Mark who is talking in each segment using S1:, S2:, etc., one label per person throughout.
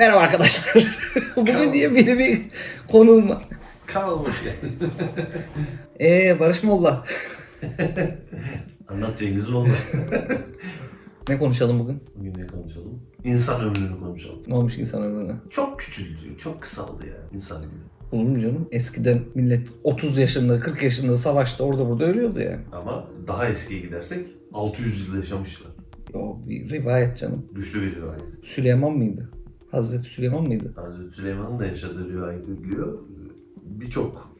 S1: Merhaba arkadaşlar. Bugün diye benim bir konuğum var.
S2: Kalmış yani.
S1: Eee Barış Molla.
S2: Anlat Cengiz Molla.
S1: Ne konuşalım bugün?
S2: Bugün ne konuşalım? İnsan ömrünü konuşalım.
S1: Ne olmuş insan ömrüne?
S2: Çok küçüldü, çok kısaldı ya insan ömrü.
S1: Olur mu canım? Eskiden millet 30 yaşında, 40 yaşında savaşta orada burada ölüyordu yani.
S2: Ama daha eskiye gidersek 600 yıl yaşamışlar.
S1: O bir rivayet canım.
S2: Güçlü bir rivayet.
S1: Süleyman mıydı? Hazreti Süleyman mıydı?
S2: Hazreti Süleyman'ın da yaşadığı rivayet ediliyor. Birçok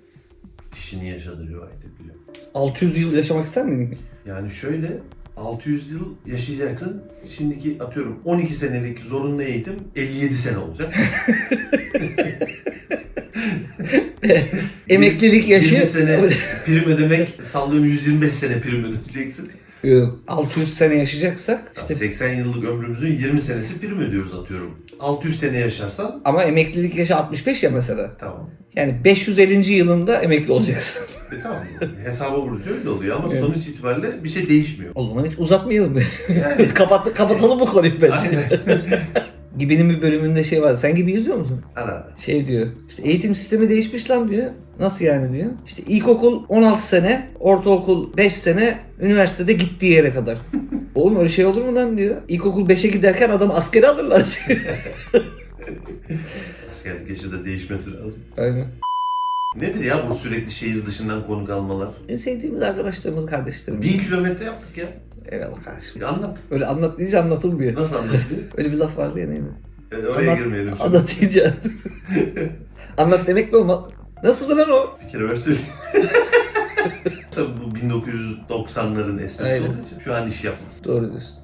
S2: kişinin yaşadığı rivayet ediliyor.
S1: 600 yıl yaşamak ister miydin?
S2: Yani şöyle 600 yıl yaşayacaksın. Şimdiki atıyorum 12 senelik zorunlu eğitim 57 sene olacak.
S1: Emeklilik yaşı...
S2: 20 sene prim ödemek sallıyorum 125 sene prim ödeyeceksin.
S1: Yok, 600 sene yaşayacaksak işte
S2: 80 yıllık ömrümüzün 20 senesi prim ödüyoruz atıyorum. 600 sene yaşarsan
S1: ama emeklilik yaşı 65 ya mesela.
S2: tamam.
S1: Yani 550. yılında emekli olacaksın.
S2: E tamam. Hesaba vurunca öyle oluyor ama
S1: Evet.
S2: sonuç itibariyle bir şey değişmiyor.
S1: o zaman hiç uzatmayalım.
S2: Yani
S1: Kapat, kapatalım bu konuyu bence.
S2: aynen.
S1: Gibi'nin bir bölümünde şey var. Sen gibi izliyor musun?
S2: Ara ara.
S1: Şey diyor. İşte eğitim sistemi değişmiş lan diyor. Nasıl yani diyor. İşte ilkokul 16 sene, ortaokul 5 sene, üniversitede gittiği yere kadar. Oğlum öyle şey olur mu lan diyor. İlkokul 5'e giderken adamı askere alırlar.
S2: Askerlik yaşı da değişmesi lazım.
S1: Aynen.
S2: Nedir ya bu sürekli şehir dışından konuk almalar?
S1: En sevdiğimiz arkadaşlarımız, kardeşlerimiz.
S2: Bin kilometre yaptık ya.
S1: Eyvallah kardeşim.
S2: Bir anlat.
S1: Öyle anlat deyince anlatılmıyor.
S2: Nasıl anlatılıyor?
S1: Öyle bir laf vardı ya neydi?
S2: E, oraya
S1: Anlat-
S2: girmeyelim şimdi.
S1: Anlatınca. anlat demek de olmaz. Nasıldı lan o?
S2: Bir kere ver söyleyeyim. Tabii bu 1990'ların esprisi
S1: Aynen.
S2: için şu an iş yapmaz.
S1: Doğru diyorsun.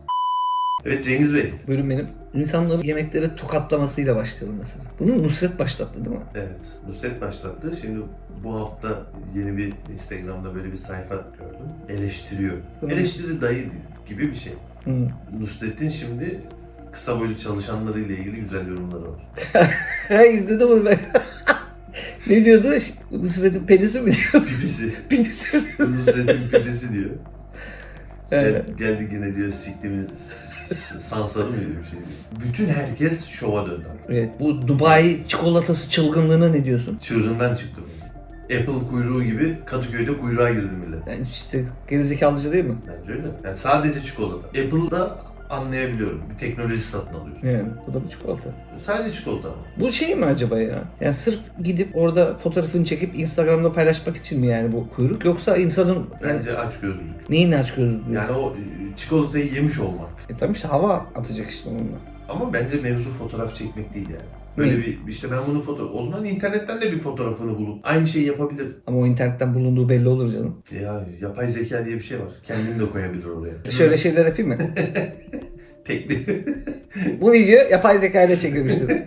S2: Evet Cengiz Bey.
S1: Bölüm benim. İnsanları yemeklere tokatlamasıyla başlayalım mesela. Bunu Nusret başlattı değil mi?
S2: Evet. Nusret başlattı. Şimdi bu hafta yeni bir Instagram'da böyle bir sayfa gördüm. Eleştiriyor.
S1: Hı.
S2: Eleştiri dayı gibi bir şey.
S1: Hı.
S2: Nusret'in şimdi kısa boylu çalışanlarıyla ilgili güzel yorumları var.
S1: İzledim onu ben. Ne diyordu? Nusret'in penisi mi diyordu?
S2: Pipisi.
S1: Penisi.
S2: Nusret'in pipisi diyor.
S1: Evet.
S2: Gel, geldik yine diyor siktimin sansarı mı diyor bir şey diyor. Bütün herkes şova döndü.
S1: evet. Bu Dubai çikolatası çılgınlığına ne diyorsun?
S2: Çığırından çıktı böyle. Apple kuyruğu gibi Kadıköy'de kuyruğa girdi millet.
S1: Yani işte gerizekalıcı değil mi?
S2: Bence öyle. Yani sadece çikolata. Apple'da anlayabiliyorum. Bir teknoloji satın alıyorsun.
S1: Yani bu da bir çikolata.
S2: Sadece çikolata ama.
S1: Bu şey mi acaba ya? Yani sırf gidip orada fotoğrafını çekip Instagram'da paylaşmak için mi yani bu kuyruk? Yoksa insanın yani
S2: Bence aç gözlülük.
S1: neyin aç gözlülüğü?
S2: Yani o e, çikolatayı yemiş olmak.
S1: E tamam işte hava atacak işte onunla.
S2: Ama bence mevzu fotoğraf çekmek değil yani. Böyle bir işte ben bunun fotoğraf... O zaman internetten de bir fotoğrafını bulup aynı şeyi yapabilir.
S1: Ama o internetten bulunduğu belli olur canım.
S2: Ya yapay zeka diye bir şey var. Kendini de koyabilir oraya.
S1: Şöyle şeyler yapayım mı?
S2: Tekli.
S1: Bu video yapay zeka ile çekilmiştir.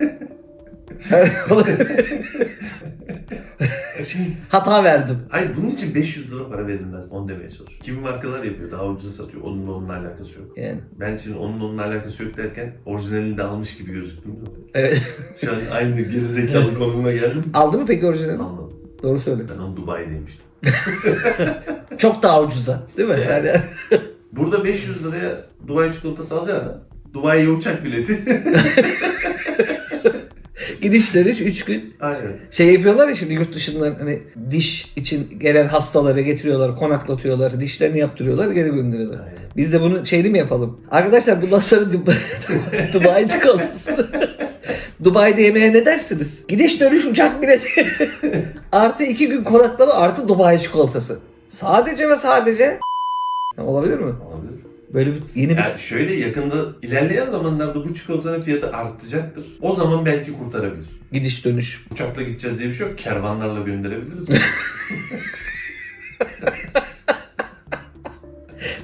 S1: Hata verdim.
S2: Hayır bunun için 500 lira para verilmez. Onu demeye çalışıyorum. Kimi markalar yapıyor daha ucuza satıyor. Onunla onunla alakası yok.
S1: Yani
S2: Ben şimdi onun onunla alakası yok derken orijinalini de almış gibi gözüktüm değil mi?
S1: evet.
S2: Şu an aynı gerizekalı konumuna geldim.
S1: Aldı mı peki orijinalini?
S2: Anladım.
S1: Doğru söyle.
S2: Ben onu Dubai'deymiştim.
S1: Çok daha ucuza. Değil mi? Yani
S2: Burada 500 liraya Dubai çikolatası alacağına Dubai'ye uçak bileti.
S1: gidiş dönüş 3 gün.
S2: Aynen.
S1: Şey yapıyorlar ya şimdi yurt dışından hani diş için gelen hastaları getiriyorlar, konaklatıyorlar, dişlerini yaptırıyorlar, geri gönderiyorlar.
S2: Aynen.
S1: Biz de bunu şeyli mi yapalım? Arkadaşlar bundan sonra Dubai, Dubai. Dubai'de yemeğe ne dersiniz? Gidiş dönüş uçak bileti. artı iki gün konaklama artı Dubai çikolatası. Sadece ve sadece. Ya, olabilir mi?
S2: Olabilir.
S1: Böyle bir yeni bir...
S2: Yani şöyle yakında ilerleyen zamanlarda bu çikolatanın fiyatı artacaktır. O zaman belki kurtarabilir.
S1: gidiş dönüş.
S2: Uçakla gideceğiz diye bir şey yok. Kervanlarla gönderebiliriz.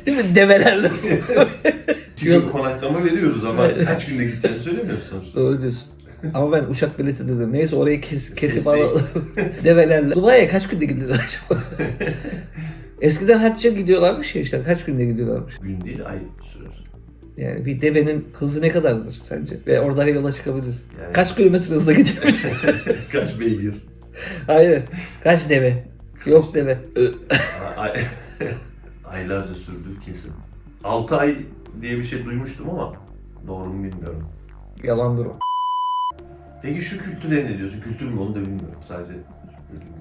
S1: Değil mi? Develerle.
S2: İki gün konaklama veriyoruz ama kaç günde gideceğini söylemiyoruz sonuçta.
S1: Doğru diyorsun. Ama ben uçak bileti dedim. Neyse orayı kes, kesip alalım. Develerle. Dubai'ye kaç günde gidilir acaba? Eskiden hacca gidiyorlarmış ya işte. Kaç günde gidiyorlarmış?
S2: Gün değil ay sürer.
S1: Yani bir devenin hızı ne kadardır sence? Ve oradan yola çıkabiliriz.
S2: Yani-
S1: Kaç kilometre hızla gidiyor?
S2: Kaç beygir.
S1: Hayır. Kaç deve? Yok deve.
S2: Ay, aylarca sürdü kesin. 6 ay diye bir şey duymuştum ama doğru mu bilmiyorum.
S1: Yalandır o.
S2: Peki şu kültüre ne diyorsun? Kültür mü onu da bilmiyorum sadece.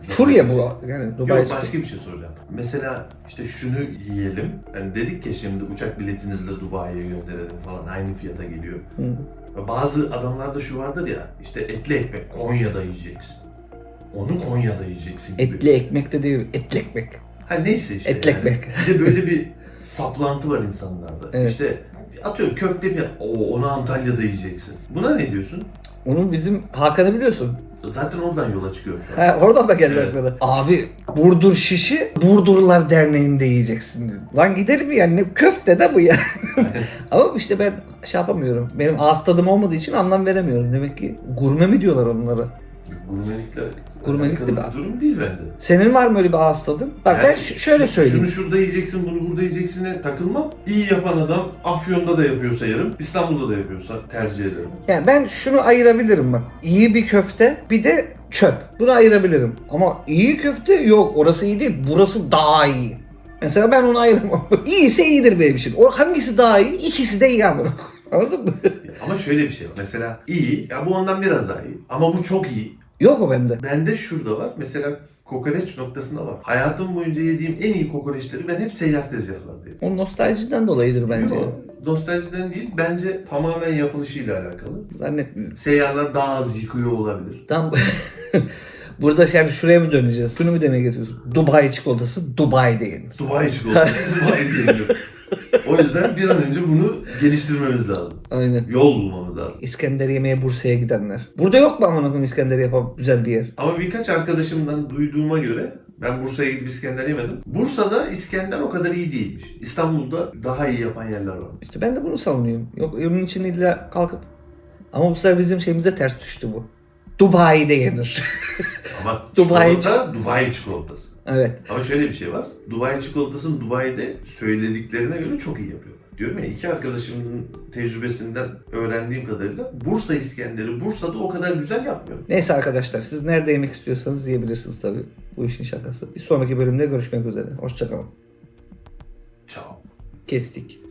S1: Furya bu yani Dubai
S2: Yok başka bir şey soracağım. Mesela işte şunu yiyelim. Hani dedik ya şimdi uçak biletinizle Dubai'ye gönderelim falan aynı fiyata geliyor.
S1: Hı.
S2: Ve Bazı adamlarda şu vardır ya işte etli ekmek Konya'da yiyeceksin. Onu Konya'da yiyeceksin gibi.
S1: Etli ekmek de değil, etli ekmek.
S2: Ha neyse işte.
S1: Etli
S2: yani.
S1: ekmek.
S2: Bir de böyle bir saplantı var insanlarda.
S1: Evet.
S2: İşte atıyorum köfte bir o onu Antalya'da yiyeceksin. Buna ne diyorsun?
S1: Onun bizim Hakan'ı biliyorsun.
S2: Zaten oradan yola şu an.
S1: Ha, oradan mı geldi
S2: Evet.
S1: aklına? Abi Burdur şişi Burdurlular Derneği'nde yiyeceksin diyor. Lan giderim yani ne köfte de bu ya. Ama işte ben şey yapamıyorum. Benim ağız tadım olmadığı için anlam veremiyorum. Demek ki gurme mi diyorlar onlara?
S2: Gurmelikle
S1: Gurmelik de bir-
S2: durum değil bence.
S1: Senin var mı öyle bir ağız tadın? Bak
S2: Yani
S1: ben şöyle söyleyeyim.
S2: Şunu şurada yiyeceksin, bunu burada yiyeceksine takılmam. İyi yapan adam Afyon'da da yapıyorsa yarım, İstanbul'da da yapıyorsa tercih ederim.
S1: Yani ben şunu ayırabilirim bak. İyi bir köfte bir de çöp. Bunu ayırabilirim. Ama iyi köfte yok. Orası iyi değil. Burası daha iyi. Mesela ben onu ayıramam. İyiyse iyidir benim için. O hangisi daha iyi? İkisi de iyi ama. Anladın mı?
S2: Ama şöyle bir şey var. Mesela iyi, ya bu ondan biraz daha iyi. Ama bu çok iyi.
S1: Yok o bende.
S2: Bende şurada var. Mesela kokoreç noktasında var. Hayatım boyunca yediğim en iyi kokoreçleri ben hep seyyar tezgahlarda yedim.
S1: O nostaljiden dolayıdır bence.
S2: Yok, Nostaljiden değil, bence tamamen yapılışıyla alakalı.
S1: Zannetmiyorum.
S2: Seyyarlar daha az yıkıyor olabilir.
S1: Tam Burada yani şuraya mı döneceğiz? Şunu mu demeye getiriyorsun? Dubai çikolatası Dubai'de yenir.
S2: Dubai çikolatası Dubai diyemiyor. O yüzden bir an önce bunu geliştirmemiz lazım.
S1: Aynen.
S2: Yol bulmamız lazım.
S1: İskender yemeye Bursa'ya gidenler. Burada yok mu amına koyayım İskender yapan güzel bir yer?
S2: Ama birkaç arkadaşımdan duyduğuma göre ben Bursa'ya gidip İskender yemedim. Bursa'da İskender o kadar iyi değilmiş. İstanbul'da daha iyi yapan yerler var.
S1: İşte ben de bunu savunuyorum. Yok onun için illa kalkıp ama bu sefer bizim şeyimize ters düştü bu. Dubai'de yenir.
S2: Ama
S1: Dubai
S2: çikolata Dubai çikolatası.
S1: Evet.
S2: Ama şöyle bir şey var. Dubai çikolatasını Dubai'de söylediklerine göre çok iyi yapıyorlar. Diyorum ya iki arkadaşımın tecrübesinden öğrendiğim kadarıyla Bursa İskender'i Bursa'da o kadar güzel yapmıyor.
S1: Neyse arkadaşlar siz nerede yemek istiyorsanız yiyebilirsiniz tabii. Bu işin şakası. Bir sonraki bölümde görüşmek üzere. Hoşçakalın.
S2: Ciao.
S1: Kestik.